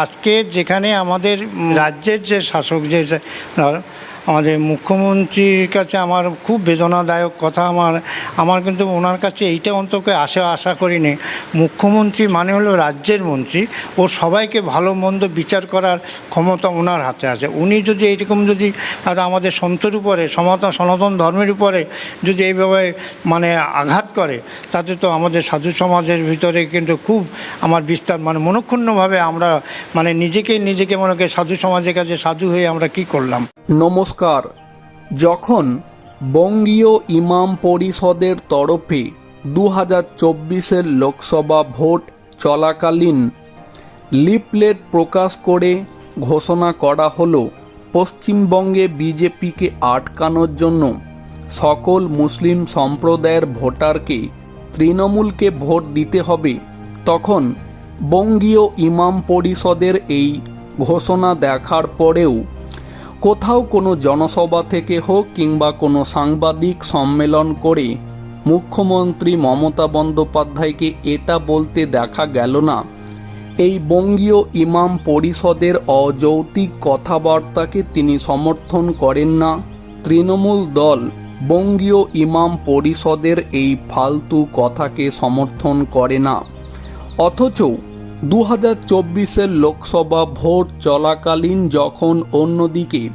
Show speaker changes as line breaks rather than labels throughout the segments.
আজকে যেখানে আমাদের রাজ্যের যে শাসক যে আমাদের মুখ্যমন্ত্রীর কাছে আমার খুব বেদনাদায়ক কথা। আমার আমার কিন্তু ওনার কাছে এইটা অন্তকে আশা আশা করিনি। মুখ্যমন্ত্রী মানে হলো রাজ্যের মন্ত্রী। ও সবাইকে ভালো মন্দ বিচার করার ক্ষমতা ওনার হাতে আছে। উনি যদি এইরকম যদি আর আমাদের সন্তের উপরে সনাতন সনাতন ধর্মের উপরে যদি এইভাবে মানে আঘাত করে, তাতে তো আমাদের সাধু সমাজের ভিতরে কিন্তু খুব আমার বিস্তার মানে মনক্ষুণ্ণভাবে আমরা মানে নিজেকে নিজেকে মনে করি সাধু সমাজের কাছে সাধু হয়ে আমরা কি করলাম?
নমস্কার। যখন বঙ্গীয় ইমাম পরিষদের তরফে দু হাজার চব্বিশের লোকসভা ভোট চলাকালীন লিপলেট প্রকাশ করে ঘোষণা করা হলো, পশ্চিমবঙ্গে বিজেপিকে আটকানোর জন্য সকল মুসলিম সম্প্রদায়ের ভোটারকে তৃণমূলকে ভোট দিতে হবে। তখন বঙ্গীয় ইমাম পরিষদের এই ঘোষণা দেখার পরেও কোথাও কোনো জনসভা থেকে হোক কিংবা কোনো সাংবাদিক সম্মেলন করে মুখ্যমন্ত্রী মমতা বন্দ্যোপাধ্যায়কে এটা বলতে দেখা গেল না। এই বঙ্গীয় ইমাম পরিষদের অযৌক্তিক কথাবার্তাকে তিনি সমর্থন করেন না। তৃণমূল দল বঙ্গীয় ইমাম পরিষদের এই ফালতু কথাকে সমর্থন করে না। অথচ দু হাজার চব্বিশের লোকসভা ভোট চলাকালীন যখন অন্যদিকে,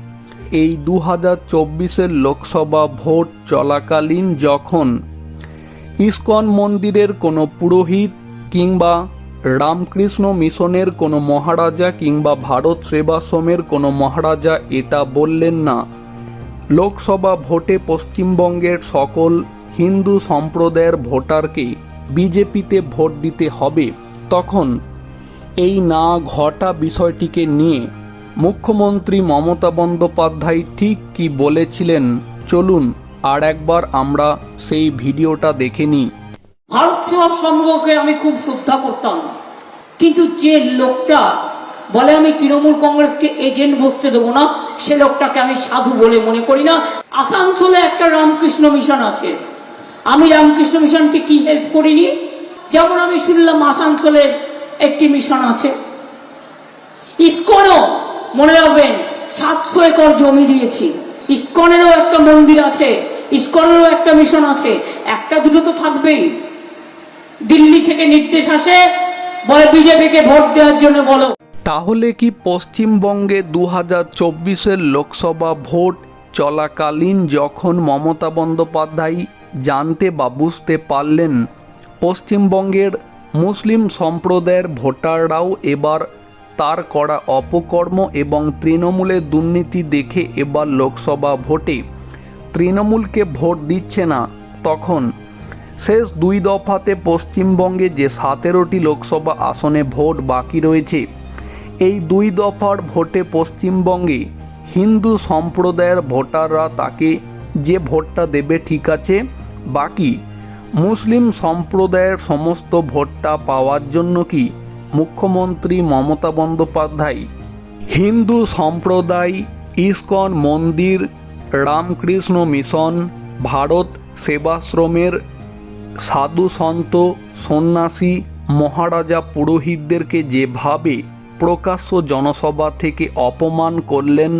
এই দু হাজার চব্বিশের লোকসভা ভোট চলাকালীন যখন ইস্কন মন্দিরের কোনো পুরোহিত কিংবা রামকৃষ্ণ মিশনের কোনো মহারাজা কিংবা ভারত সেবাশ্রমের কোনো মহারাজা এটা বললেন না। লোকসভা ভোটে পশ্চিমবঙ্গের সকল হিন্দু সম্প্রদায়ের ভোটারকে বিজেপিতে ভোট দিতে হবে। তখন এই না ঘটা বিষয়টিকে নিয়ে মুখ্যমন্ত্রী মমতা বন্দ্যোপাধ্যায় ঠিক কি বলেছিলেন? চলুন আর একবার আমরা সেই ভিডিওটা দেখে নিই।
ভারত সেবক সংঘকে আমি খুব শ্রদ্ধা করতাম। কিন্তু যে লোকটা বলে আমি তৃণমূল কংগ্রেসকে এজেন্ট বসতে দেবো না, সে লোকটাকে আমি সাধু বলে মনে করি না। আসানসোলে একটা রামকৃষ্ণ মিশন আছে। আমি রামকৃষ্ণ মিশনকে কি হেল্প করিনি? যেমন আমি শুনলাম আসানসোলের একটি মিশন আছে। ইস্কনও, মনে রাখবেন, সাতশো একর জমি দিয়েছি। ইস্কনেরও একটা মন্দির আছে, ইস্কনেরও একটা মিশন আছে। একটা দুটো তো থাকবেই। দিল্লি থেকে নির্দেশ আসে, বলে বিজেপিকে ভোট দেওয়ার জন্য বলো।
তাহলে কি পশ্চিমবঙ্গে দু হাজার চব্বিশের লোকসভা ভোট চলাকালীন যখন মমতা বন্দ্যোপাধ্যায় জানতে বা বুঝতে পারলেন, পশ্চিমবঙ্গের মুসলিম সম্প্রদায়ের ভোটাররাও এবার তার করা অপকর্ম এবং তৃণমূলের দুর্নীতি দেখে এবার লোকসভা ভোটে তৃণমূলকে ভোট দিচ্ছে না। তখন শেষ দুই দফাতে পশ্চিমবঙ্গে যে সতেরোটি লোকসভা আসনে ভোট বাকি রয়েছে, এই দুই দফার ভোটে পশ্চিমবঙ্গে হিন্দু সম্প্রদায়ের ভোটাররা তাকে যে ভোটটা দেবে ঠিক আছে, বাকি মুসলিম সম্প্রদায়ের সমস্ত ভোটটা পাওয়ার জন্য কি মুখ্যমন্ত্রী মমতা বন্দ্যোপাধ্যায়, হিন্দু সম্প্রদায়, ইস্কন মন্দির, রামকৃষ্ণ মিশন, ভারত সেবাশ্রমের সাধু সন্ত, সন্ন্যাসী, মহারাজা পুরোহিতদেরকে যেভাবে প্রকাশ্য জনসভা থেকে অপমান করলেন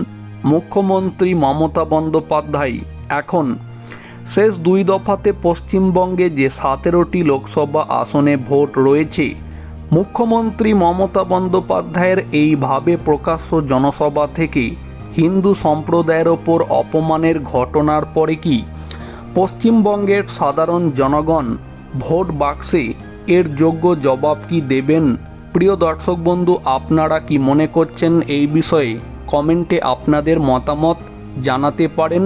মুখ্যমন্ত্রী মমতা বন্দ্যোপাধ্যায়, এখন শেষ দুই দফাতে পশ্চিমবঙ্গে যে সতেরোটি লোকসভা আসনে ভোট রয়েছে, মুখ্যমন্ত্রী মমতা বন্দ্যোপাধ্যায়ের এইভাবে প্রকাশ্য জনসভা থেকে হিন্দু সম্প্রদায়ের ওপর অপমানের ঘটনার পরে কি পশ্চিমবঙ্গের সাধারণ জনগণ ভোট বাক্সে এর যোগ্য জবাব কি দেবেন? প্রিয় দর্শক বন্ধু, আপনারা কি মনে করছেন এই বিষয়ে কমেন্টে আপনাদের মতামত জানাতে পারেন।